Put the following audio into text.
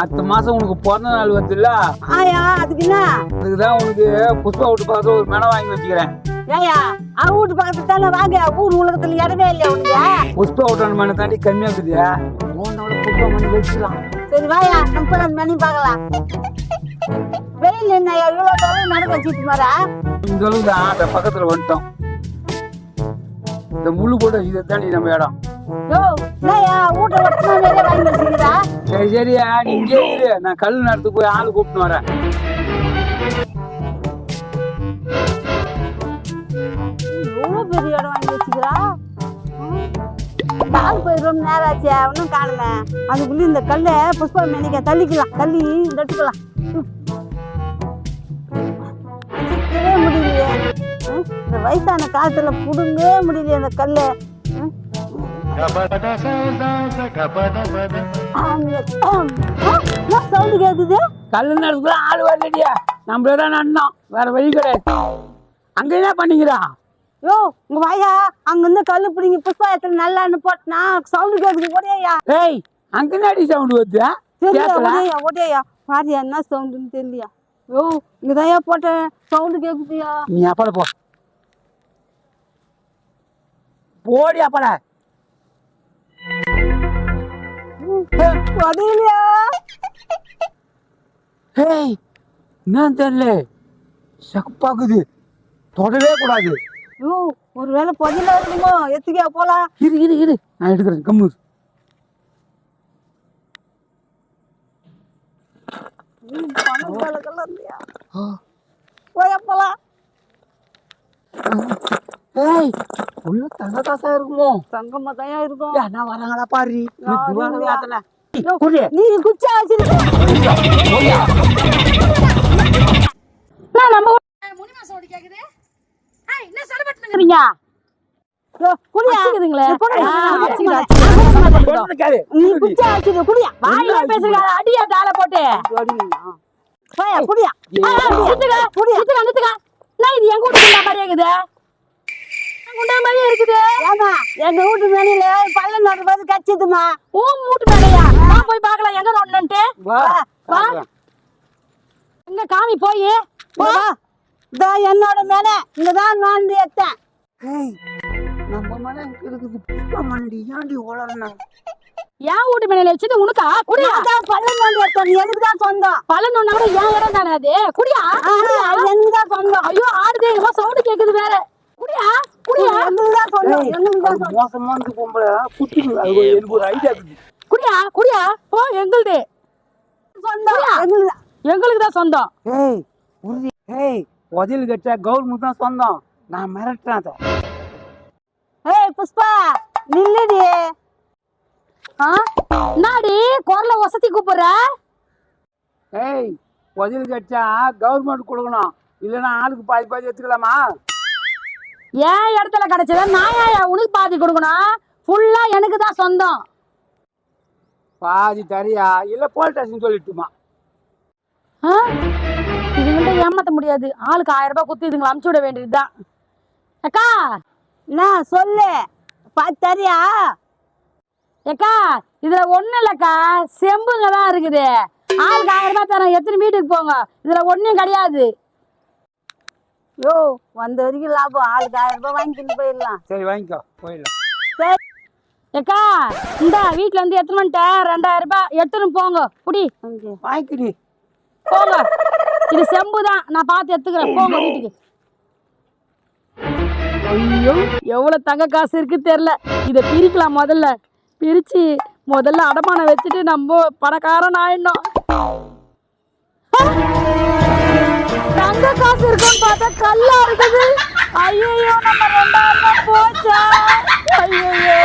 அடுத்த மாசம் உனக்கு பிறந்த நாள் வருதுல்ல? ஆயா அதுக்கு என்ன அதுக்கு தான் உனக்கு புஷ்பா விட்டு பார்க்க ஒரு மெனை வாங்கி வச்சுக்கிறேன். ஏயா அவ வீட்டு பக்கத்துல தானே வாங்க. ஊர் உலகத்துல இடமே இல்லையா உனக்கு? புஷ்பா விட்டான மெனை தாண்டி கம்மியா இருக்குது புஷ்பா மணி வச்சுக்கலாம். சரி வாயா நம்ம போய் அந்த மணி பார்க்கலாம். வெயில் என்ன இவ்வளோ தூரம் நடக்க வச்சுட்டு மாறா இந்த அளவுக்கு அந்த பக்கத்துல வந்துட்டோம். இந்த முள்ளு போட்டு இதை தாண்டி நம்ம இடம். சரி சரியா நீ இங்கே இரு. நான் கல் நேரத்துக்கு போய் ஆள் கூப்பிட்டு வரேன். பெரிய இடம் வாங்கி வச்சுக்கிறா? பால் போய் ரொம்ப நேரம் ஆச்சு. ஒன்றும் காணுமே அதுக்குள்ளே இந்த கல்லை புஷ்பா மேனிக்க தள்ளிக்கலாம். தள்ளி நட்டுக்கலாம் ம். சிக்கவே முடியலையே. இந்த வயசான காலத்துல புடுங்கவே முடியலையே அந்த கல்லை. சவுண்டு கேட்குது கல் நேரத்துக்கு ஆள் வரலடியா. நம்மள தான் நன்னோம் வேற வழி கிடையாது. அங்க என்ன பண்ணிக்கிறா? யோ உங்க வாயா? அங்கிருந்து கல்லு பிடிங்கி புஷ்பா எத்தனை நல்லான்னு போட்டனா சவுண்டு கேட்குது ஓடியா ஏய் அங்க என்னடி சவுண்ட் வருது? தெரியல ஓடியா பாரியா என்ன சவுண்டுன்னு தெரியலையா? யோ இங்கதாயா போட்டேன். சவுண்டு கேட்குதுயா நீ அப்பட போ. போடி அப்பட உதவியா ஹேய் என்னன்னு தெரியல. சப்பாக்குது தொடவே கூடாது. யோ ஒரு வேளை பொதில இருக்குமோ எத்துக்கியா போலாம் இரு இரு இரு. நான் எடுக்கிறேன். கம்மு. போயா போலாம் ஏய் உள்ள தங்க காசா இருக்குமோ? சங்கமா தான் இருக்கும் நான் வராங்களா பாரு. நான் திவான வரலையா? வாசனை. குடி. நீ குச்சா வச்சிருக்க நம்ம குடியா அடிச்சுக்குதுங்களே. இது குடியா? குடியா? குடியா? குடியா வாயிலே பேசுறீங்க? அடியா தாள போட்டு. குடியா நிறுத்துங்க. என்ன இது எங்க வீட்டு குண்டா மாதிரியே இருக்குது? என் மாதிரியே இருக்குது. ஏமா எங்க வீட்டு மேனில பல்ல நடு போது கச்சிதுமா உன் வீட்டு மேலையா? நான் போய் பார்க்கலாம். எங்க நோண்டுன்ட்டு வா வா. எங்க காமி போய்? இதோ என்னோட மேல இங்கதான் நோண்டி எத்தேன். ஏய், நம்ம மனை எங்க இருக்குது. புஷ்பா மண்டி ஏன்டி உளறணும்? என் வீட்டு மேலையில வச்சது உனக்கா? குடியா? பல்ல நோண்டி எத்தேன் நீ எனக்கு தான் சொந்தம்? பழம் நோண்டா கூட என் இடம் தானே அது? குடியா? தான் சொந்தம். ஐயோ ஆடுது. சவுண்டு கேக்குது வேற. குடியா குடியா எனக்கு தான் சொந்தம் எனக்கு தான் சொந்தம் மோசமான பொம்பளை. குட்டிங்க. அது ஒரு- எனக்கு ஒரு ஐடியா இருக்குது குடியா குடியா போ எங்களுது. சொந்தம். எங்களுக்கு தான். சொந்தம். ஏய் உறுதி ஏய் உதவி கட்ட கவர்மெண்ட் தான் சொந்தம். நான் மிரட்டுறேன் அதை. ஏய் புஷ்பா நில்லுடி. ஆ? என்னாடி? குரல வசதி கூப்பிடுற? ஏய் உதவி கட்டா கவர்மெண்ட் கொடுக்கணும். இல்லைன்னா ஆளுக்கு பாதி பாதி எடுத்துக்கலாமா என் இடத்துல கிடைச்சத நான் ஏன் உனக்கு பாதி கொடுக்கணும்? ஃபுல்லா எனக்கு தான் சொந்தம். பாதி தரியா? இல்லை போலீஸ் ஸ்டேஷன் சொல்லிட்டுமா? ஆ? இதுங்கள்ட்ட ஏமாத்த முடியாது. ஆளுக்கு ஆயிரம் ரூபாய் குத்தி இதுங்களை அமுச்சு விட வேண்டியதுதான். அக்கா என்ன சொல்லு. பார்த்து தரியா? அக்கா இதுல ஒண்ணும் இல்லக்கா. செம்புங்க தான் இருக்குது. ஆளுக்கு ஆயிரம் ரூபாய் தரேன். எத்தனை வீட்டுக்கு போங்க? இதுல ஒண்ணும் கிடையாது. யோ வந்த வரைக்கும் லாபம். ஆளுக்கு ஆயிரம் ரூபாய் வாங்கிட்டு போயிடலாம். சரி வாங்கிக்கோ. போயிடலாம். சரி. அக்கா இந்த வீட்ல இருந்து எத்தனை வந்துட்டேன் ரெண்டாயிரம் ரூபாய். எடுத்துன்னு போங்க. குடி அங்கே. வாங்கிக்கடி. போங்க. இது செம்பு தான். நான் பார்த்து எடுத்துக்கிறேன். போங்க வீட்டுக்கு. ஐயோ எவ்வளவு தங்க காசு இருக்கு தெரியல. இதை பிரிக்கலாம் முதல்ல. பிரிச்சு முதல்ல அடமானம் வச்சுட்டு நம்ம பணக்காரன் ஆயிடணும். பார்த்தா கல்லா இருக்குது ஐயோ நம்ம ரெண்டாயிரம் போச்சா? ஐயோ